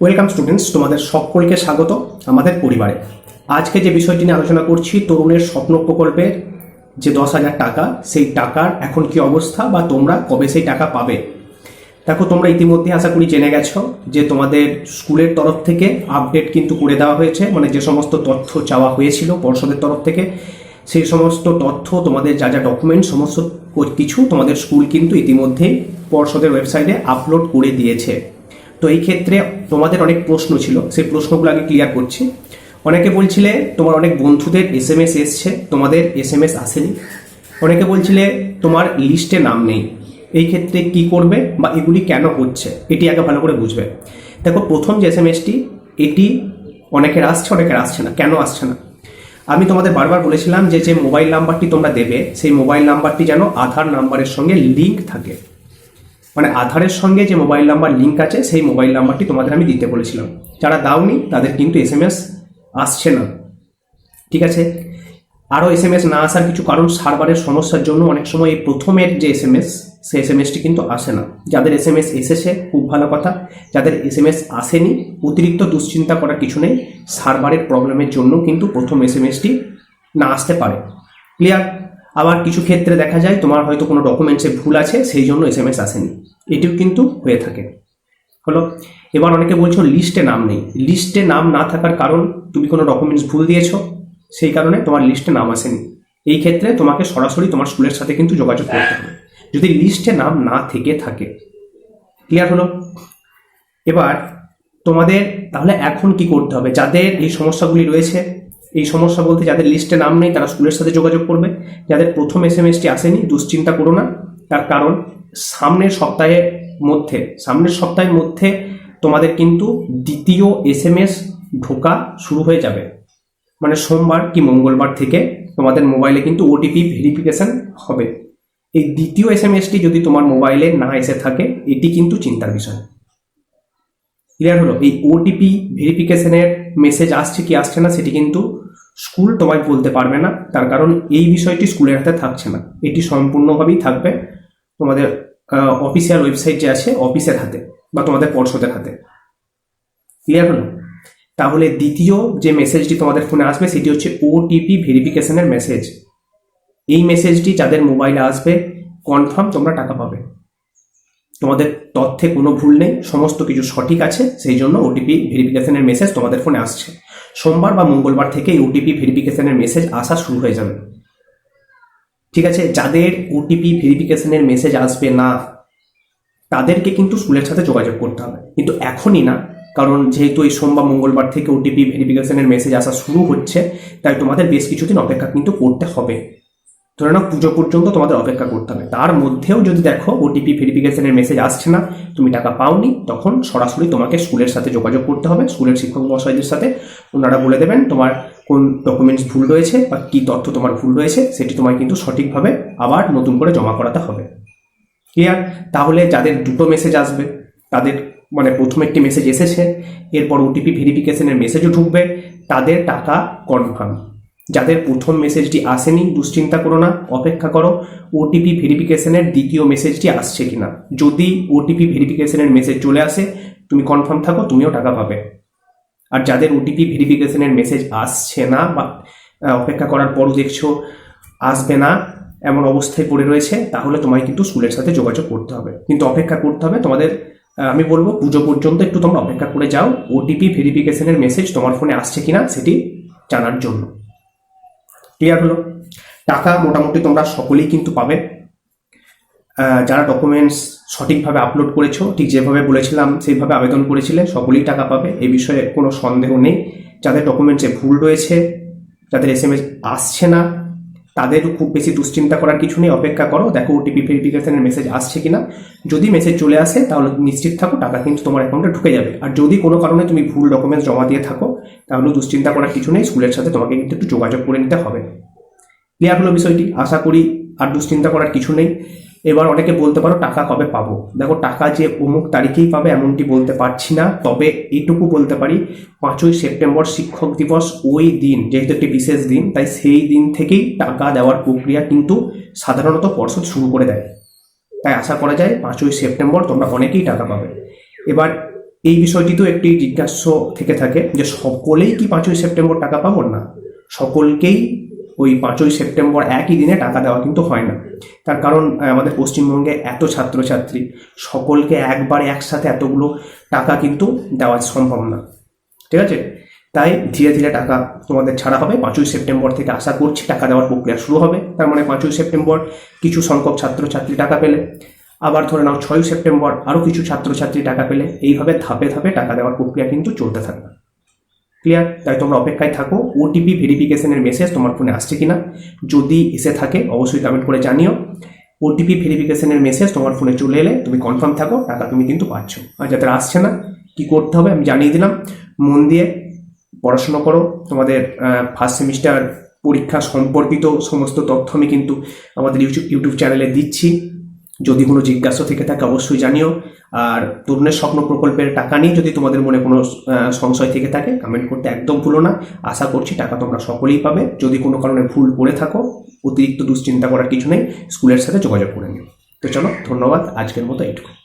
Welcome students তোমাদের সকলকে স্বাগত আমাদের পরিবারে। আজকে যে বিষয়টি নিয়ে আলোচনা করছি, তরুণের স্বপ্ন প্রকল্পের যে দশ হাজার টাকা, সেই টাকার এখন কি অবস্থা বা তোমরা কবে সেই টাকা পাবে? দেখো, তোমরা ইতিমধ্যে আশা করি জেনে গেছো যে তোমাদের স্কুলের তরফ থেকে আপডেট কিন্তু করে দেওয়া হয়েছে। মানে যে সমস্ত তথ্য চাওয়া হয়েছিল পর্ষদের তরফ থেকে, সেই সমস্ত তথ্য, তোমাদের যা যা ডকুমেন্ট সমস্ত কিছু তোমাদের স্কুল কিন্তু ইতিমধ্যেই পর্ষদের ওয়েবসাইটে আপলোড করে দিয়েছে। তো এই ক্ষেত্রে তোমাদের অনেক প্রশ্ন ছিল। সেই প্রশ্নগুলো আগে ক্লিয়ার করছি। অনেকে বলছিলে তোমার অনেক বন্ধুদের এস এম এস এসছে, তোমাদের এস এম এস আসেনি। অনেকে বলছিলে তোমার লিস্টে নাম নেই। এই ক্ষেত্রে কি করবে বা এগুলি কেন হচ্ছে, এটি আগে ভালো করে বুঝবে। দেখো, প্রথম যে এস এম এসটি এটি অনেকের আসছে অনেকের আসছে না। কেন আসছে না? আমি তোমাদের বারবার বলেছিলাম যে যে মোবাইল নাম্বারটি তোমরা দেবে, সেই মোবাইল নাম্বারটি যেন আধার নাম্বারের সঙ্গে লিঙ্ক থাকে। মানে আধারের সঙ্গে যে মোবাইল নাম্বার লিঙ্ক আছে, সেই মোবাইল নাম্বারটি তোমাদের আমি দিতে বলেছিলাম। যারা দাওনি, তাদের কিন্তু এস এম এস আসছে না। ঠিক আছে? আরও এস এম এস না আসার কিছু কারণ, সার্ভারের সমস্যার জন্য অনেক সময় এই প্রথমের যে এস এম এস সেই এস এম এসটি কিন্তু আসে না। যাদের এস এম এস এসেছে, খুব ভালো কথা। যাদের এস এম এস আসেনি, অতিরিক্ত দুশ্চিন্তা করার কিছু নেই। সার্ভারের প্রবলেমের জন্য কিন্তু প্রথম এস এম এসটি না আসতে পারে। ক্লিয়ার আবার কিছু ক্ষেত্রে দেখা যায় তোমার হয়তো কোনো ডকুমেন্টসে ভুল আছে, সেই জন্য এস এম এস আসেনি। এটিও কিন্তু হয়ে থাকে। হলো, এবার অনেকে বলছো লিস্টে নাম নেই। লিস্টে নাম না থাকার কারণ তুমি কোনো ডকুমেন্টস ভুল দিয়েছ, সেই কারণে তোমার লিস্টে নাম আসেনি। এই ক্ষেত্রে তোমাকে সরাসরি তোমার স্কুলের সাথে কিন্তু যোগাযোগ করতে হবে। যদি লিস্টে নাম না থেকে থাকে ক্লিয়ার হলো? এবার তোমাদের তাহলে এখন কি করতে হবে? যাদের এই সমস্যাগুলি রয়েছে এই সমস্যা বলতে যাদের লিস্টে নাম নেই, তারা স্কুলের সাথে যোগাযোগ করবে। যাদের প্রথম এস এম এসটি আসেনি, দুশ্চিন্তা করো না। তার কারণ, সামনের সপ্তাহের মধ্যে, সামনের সপ্তাহের মধ্যে তোমাদের কিন্তু দ্বিতীয় এস এম এস ঢোকা শুরু হয়ে যাবে। মানে সোমবার কি মঙ্গলবার থেকে তোমাদের মোবাইলে কিন্তু ওটিপি ভেরিফিকেশন হবে। এই দ্বিতীয় এস এম এসটি যদি তোমার মোবাইলে না এসে থাকে, এটি কিন্তু চিন্তার বিষয়। ক্লিয়ার হলো? এই ওটিপি ভেরিফিকেশনের মেসেজ আসছে কি আসছে না, সেটি কিন্তু স্কুল তোমায় বলতে পারবে না। তার কারণ এই বিষয়টি স্কুলের হাতে থাকছে না। এটি সম্পূর্ণভাবেই থাকবে তোমাদের অফিসিয়াল ওয়েবসাইট যে আছে অফিসের হাতে বা তোমাদের পর্ষদের হাতে। ক্লিয়ার হলো? তাহলে দ্বিতীয় যে মেসেজটি তোমাদের ফোনে আসবে, সেটি হচ্ছে ওটিপি ভেরিফিকেশনের মেসেজ এই মেসেজটি যাদের মোবাইলে আসবে কনফার্ম তোমরা টাকা পাবে। তোমাদের তথ্যে কোনো ভুল নেই, সমস্ত কিছু সঠিক আছে, সেই জন্য ওটিপি ভেরিফিকেশনের মেসেজ তোমাদের ফোনে আসছে। সোমবার বা মঙ্গলবার থেকে ওটিপি ভেরিফিকেশনের মেসেজ আসা শুরু হয়ে যাবে। ঠিক আছে? যাদের ওটিপি ভেরিফিকেশনের মেসেজ আসবে না, তাদেরকে কিন্তু স্কুলের সাথে যোগাযোগ করতে হবে। কিন্তু এখনই না, কারণ যেহেতু এই সোমবার, মঙ্গলবার থেকে ওটিপি ভেরিফিকেশনের মেসেজ আসা শুরু হচ্ছে, তাই তোমাদের বেশ কিছুদিন অপেক্ষা কিন্তু করতে হবে। ধরে নাও পুজো পর্যন্ত তোমাদের অপেক্ষা করতে হবে। তার মধ্যেও যদি দেখো ওটিপি ভেরিফিকেশনের মেসেজ আসছে না, তুমি টাকা পাওনি, তখন সরাসরি তোমাকে স্কুলের সাথে যোগাযোগ করতে হবে, স্কুলের শিক্ষক মহাশয়দের সাথে। ওনারা বলে দেবেন তোমার কোন ডকুমেন্টস ভুল রয়েছে বা কী তথ্য তোমার ভুল রয়েছে, সেটি তোমায় কিন্তু সঠিকভাবে আবার নতুন করে জমা করাতে হবে। ক্লিয়ার তাহলে যাদের দুটো মেসেজ আসবে, তাদের মানে প্রথম একটি মেসেজ এসেছে, এরপর ওটিপি ভেরিফিকেশনের মেসেজও ঢুকবে, তাদের টাকা কনফার্ম যাদের প্রথম মেসেজটি আসেনি, দুশ্চিন্তা করো না, অপেক্ষা করো ওটিপি ভেরিফিকেশনের দ্বিতীয় মেসেজটি আসছে কিনা। যদি ওটিপি ভেরিফিকেশনের মেসেজ চলে আসে, তুমি কনফার্ম থাকো, তুমিও টাকা পাবে। আর যাদের ওটিপি ভেরিফিকেশনের মেসেজ আসছে না বা অপেক্ষা করার পরও দেখছ আসবে না, এমন অবস্থায় পড়ে রয়েছে, তাহলে তোমায় কিন্তু স্কুলের সাথে যোগাযোগ করতে হবে। কিন্তু অপেক্ষা করতে হবে, তোমাদের আমি বলব পুজো পর্যন্ত একটু তোমরা অপেক্ষা করে যাও ওটিপি ভেরিফিকেশনের মেসেজ তোমার ফোনে আসছে কিনা, সেটি জানার জন্য। ক্লিয়ার হলো? টাকা মোটামুটি তোমরা সকলেই কিন্তু পাবে। যারা ডকুমেন্টস সঠিকভাবে আপলোড করেছ, ঠিক যেভাবে বলেছিলাম, সেইভাবে আবেদন করেছিলে, সকলেই টাকা পাবে। এ বিষয়ে কোনো সন্দেহ নেই। যাদের ডকুমেন্টসে ভুল রয়েছে, যাদের এস এম এস আসছে না তাদের খুব বেশি দুশ্চিন্তা করার কিছু নেই, অপেক্ষা করো, দেখো ওটিপি ভেরিফিকেশনের মেসেজ আসছে কিনা। যদি মেসেজ চলে আসে, তাহলে নিশ্চিত থাকো, টাকা কিন্তু তোমার অ্যাকাউন্টে ঢুকে যাবে। আর যদি কোনো কারণে তুমি ভুল ডকুমেন্টস জমা দিয়ে থাকো, তাহলে দুশ্চিন্তা করার কিছু নেই স্কুলের সাথে তোমাকে কিন্তু একটু যোগাযোগ করে নিতে হবে। ক্লিয়ার হলো বিষয়টি? আশা করি আর দুশ্চিন্তা করার কিছু নেই। এবার অনেকে বলতে পারো টাকা কবে পাবো? দেখো, টাকা যে অমুক তারিখেই পাবে এমনটি বলতে পারছি না, তবে এইটুকু বলতে পারি, পাঁচই সেপ্টেম্বর শিক্ষক দিবস ওই দিন, যেহেতু একটি বিশেষ দিন, তাই সেই দিন থেকেই টাকা দেওয়ার প্রক্রিয়া কিন্তু সাধারণত পর্ষদ শুরু করে দেয়। তাই আশা করা যায় পাঁচই সেপ্টেম্বর তোমরা অনেকেই টাকা পাবে। এবার এই বিষয়টি তো একটি জিজ্ঞাস্য থেকে থাকে যে সকলেই কি পাঁচই সেপ্টেম্বর টাকা পাবো? না। সকলকেই ওই পাঁচই সেপ্টেম্বর একই দিনে টাকা দেওয়া কিন্তু হয় না। তার কারণ আমাদের পশ্চিমবঙ্গে এত ছাত্রছাত্রী, সকলকে একবার একসাথে এতগুলো টাকা কিন্তু দেওয়া সম্ভব না। ঠিক আছে? তাই ধীরে ধীরে টাকা তোমাদের ছাড়া হবে। পাঁচই সেপ্টেম্বর থেকে আশা করছি টাকা দেওয়ার প্রক্রিয়া শুরু হবে। তার মানে পাঁচই সেপ্টেম্বর কিছু সংখ্যক ছাত্রছাত্রী টাকা পেলে, আবার ধরে নাও ছয়ই সেপ্টেম্বর আরও কিছু ছাত্রছাত্রী টাকা পেলে, এইভাবে ধাপে ধাপে টাকা দেওয়ার প্রক্রিয়া কিন্তু চলতে থাকবে। ক্লিয়ার তাই তোমরা অপেক্ষায় থাকো। ওটিপি ভেরিফিকেশনের মেসেজ তোমার ফোনে আসছে কিনা? যদি এসে থাকে, অবশ্যই কমেন্ট করে জানিও। ওটিপি ভেরিফিকেশনের মেসেজ তোমার ফোনে চলে এলে তুমি কনফার্ম থাকো, টাকা তুমি কিন্তু পাচ্ছ। আর যাদের আসছে না, কি করতে হবে আমি জানিয়ে দিলাম। মন দিয়ে পড়াশোনা করো। তোমাদের ফার্স্ট সেমিস্টার পরীক্ষা সম্পর্কিত সমস্ত তথ্য আমি কিন্তু আমাদের ইউটিউব ইউটিউব চ্যানেলে দিচ্ছি। যদি কোনো জিজ্ঞাসা থেকে থাকে, অবশ্যই জানিও। আর তরুণের স্বপ্ন প্রকল্পের টাকা নিয়ে যদি তোমাদের মনে কোনো সংশয় থেকে থাকে কমেন্ট করতে একদম ভুলো না। আশা করছি টাকা তোমরা সকলেই পাবে। যদি কোনো কারণে ভুল করে থাকো, অতিরিক্ত দুশ্চিন্তা করার কিছু নেই, স্কুলের সাথে যোগাযোগ করে নিও। তো চলো, ধন্যবাদ। আজকের মতো এইটুকু